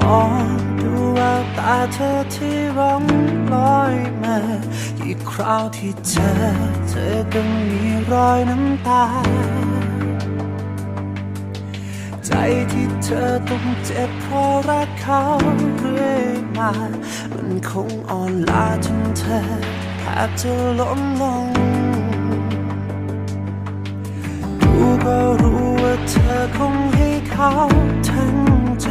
มองดูแววตาเธอที่ร้องลอยมากี่คราวที่เจอเธอก็มีรอยน้ำตา ใจที่เธอต้องเจ็บเพราะรักเขาเรื่อยมา มันคงอ่อนล้าจนเธอแทบจะล้มลงดูก็รู้ว่าเธอคงให้เขาทั้งใจ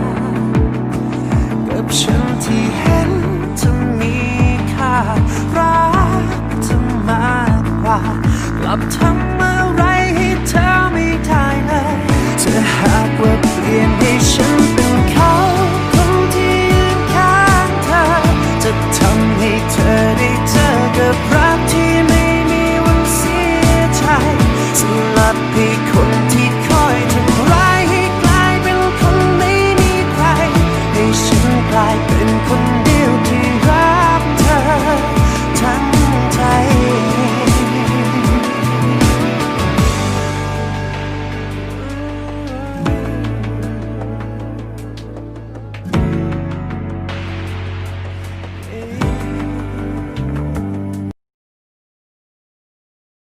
า